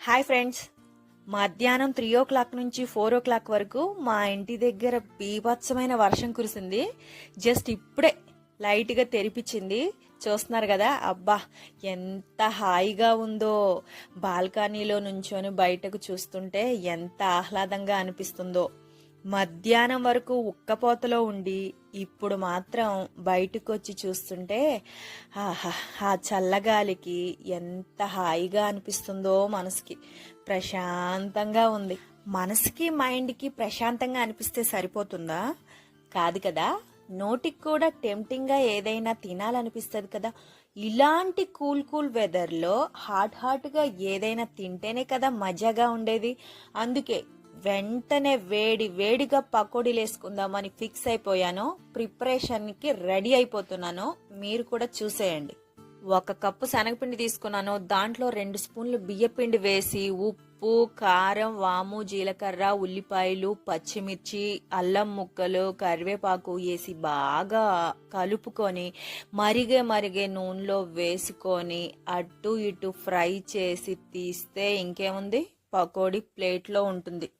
Hi friends. మధ్యాహ్నం three o'clock నుంచి four o'clock వరకు మా ఇంటి దగ్గర బీభత్సమైన వర్షం కురిసింది. జస్ట్ ఇప్పుడే లైట్గా తెరిపించింది. చూస్తున్నారు కదా? అబ్బా ఎంత హాయిగా ఉందో. బాల్కనీలో నుంచొని బయటకు చూస్తుంటే ఎంత ఆహ్లాదంగా అనిపిస్తుందో. మధ్యాహ్నం వరకు ఉక్కపోతలో ఉండి ఇప్పుడు మాత్రం బయటకు వచ్చి చూస్తుంటే ఆహా ఆ చల్లగాలికి ఎంత హాయిగా అనిపిస్తుందో మనసుకి. ప్రశాంతంగా ఉంది. మనసుకి మైండ్కి ప్రశాంతంగా అనిపిస్తే సరిపోతుందా? కాదు కదా. నోటికి కూడా టెంప్టింగ్గా ఏదైనా తినాలనిపిస్తుంది కదా. ఇలాంటి కూల్ కూల్ వెదర్లో హాట్ హాట్గా ఏదైనా తింటేనే కదా మజాగా ఉండేది. అందుకే వెంటనే వేడి వేడిగా పకోడీలు వేసుకుందామని ఫిక్స్ అయిపోయాను. ప్రిపరేషన్కి రెడీ అయిపోతున్నాను. మీరు కూడా చూసేయండి. ఒక కప్పు శనగపిండి తీసుకున్నాను. దాంట్లో రెండు స్పూన్లు బియ్యపిండి వేసి ఉప్పు కారం వాము జీలకర్ర ఉల్లిపాయలు పచ్చిమిర్చి అల్లం ముక్కలు కరివేపాకు వేసి బాగా కలుపుకొని మరిగే మరిగే నూనెలో వేసుకొని అటు ఇటు ఫ్రై చేసి తీస్తే ఇంకేముంది? పకోడీ ప్లేట్లో ఉంటుంది.